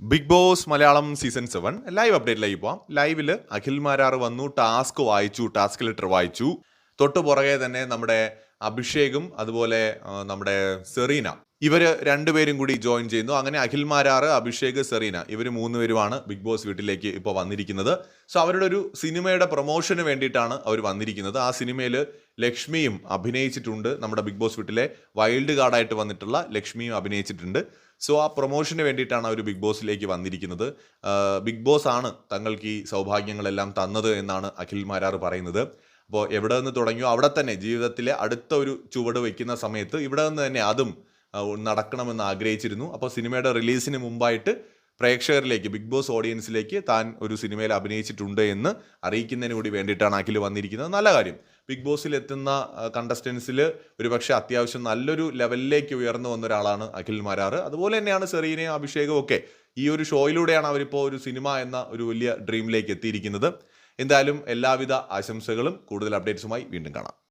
Bigg Boss Malayalam season seven live അപ്ഡേറ്റിലേക്ക് പോവാം. ലൈവിൽ അഖിൽ മാരാർ വന്നു ടാസ്ക് വായിച്ചു ടാസ്ക് ലെറ്റർ വായിച്ചു. തൊട്ട് പുറകെ തന്നെ നമ്മുടെ അഭിഷേകും അതുപോലെ നമ്മുടെ സെറീന. ഇവർ രണ്ടുപേരും കൂടി ജോയിൻ ചെയ്യുന്നു. അങ്ങനെ അഖിൽ മാരാറ് അഭിഷേക് സെറീന ഇവർ മൂന്നുപേരുമാണ് ബിഗ് ബോസ് വീട്ടിലേക്ക് ഇപ്പോൾ വന്നിരിക്കുന്നത്. സോ അവരുടെ ഒരു സിനിമയുടെ പ്രൊമോഷന് വേണ്ടിയിട്ടാണ് അവർ വന്നിരിക്കുന്നത്. ആ സിനിമയിൽ ലക്ഷ്മിയും അഭിനയിച്ചിട്ടുണ്ട്. നമ്മുടെ ബിഗ് ബോസ് വീട്ടിലെ വൈൽഡ് കാർഡായിട്ട് വന്നിട്ടുള്ള ലക്ഷ്മിയും അഭിനയിച്ചിട്ടുണ്ട്. സോ ആ പ്രൊമോഷന് വേണ്ടിയിട്ടാണ് അവർ ബിഗ് ബോസിലേക്ക് വന്നിരിക്കുന്നത്. ബിഗ് ബോസ് ആണ് തങ്ങൾക്ക് ഈ സൗഭാഗ്യങ്ങളെല്ലാം തന്നത് എന്നാണ് അഖിൽ മാരാർ പറയുന്നത്. അപ്പോൾ എവിടെ നിന്ന് തുടങ്ങിയോ അവിടെ തന്നെ ജീവിതത്തിലെ അടുത്ത ഒരു ചുവട് വയ്ക്കുന്ന സമയത്ത് ഇവിടെ നിന്ന് തന്നെ അതും നടക്കണമെന്ന് ആഗ്രഹിച്ചിരുന്നു. അപ്പോൾ സിനിമയുടെ റിലീസിന് മുമ്പായിട്ട് പ്രേക്ഷകരിലേക്ക് ബിഗ് ബോസ് ഓഡിയൻസിലേക്ക് താൻ ഒരു സിനിമയിൽ അഭിനയിച്ചിട്ടുണ്ട് എന്ന് അറിയിക്കുന്നതിന് കൂടി വേണ്ടിയിട്ടാണ് അഖിൽ വന്നിരിക്കുന്നത്. നല്ല കാര്യം. ബിഗ് ബോസിൽ എത്തുന്ന കണ്ടസ്റ്റൻസിൽ ഒരുപക്ഷെ അത്യാവശ്യം നല്ലൊരു ലെവലിലേക്ക് ഉയർന്നു വന്ന ഒരാളാണ് അഖിൽ മാരാറ് അതുപോലെ തന്നെയാണ് സെറീനയും അഭിഷേകവും ഒക്കെ. ഈ ഒരു ഷോയിലൂടെയാണ് അവരിപ്പോൾ ഒരു സിനിമ എന്ന ഒരു വലിയ ഡ്രീമിലേക്ക് എത്തിയിരിക്കുന്നത്. എന്തായാലും എല്ലാവിധ ആശംസകളും. കൂടുതൽ അപ്ഡേറ്റ്സുമായി വീണ്ടും കാണാം.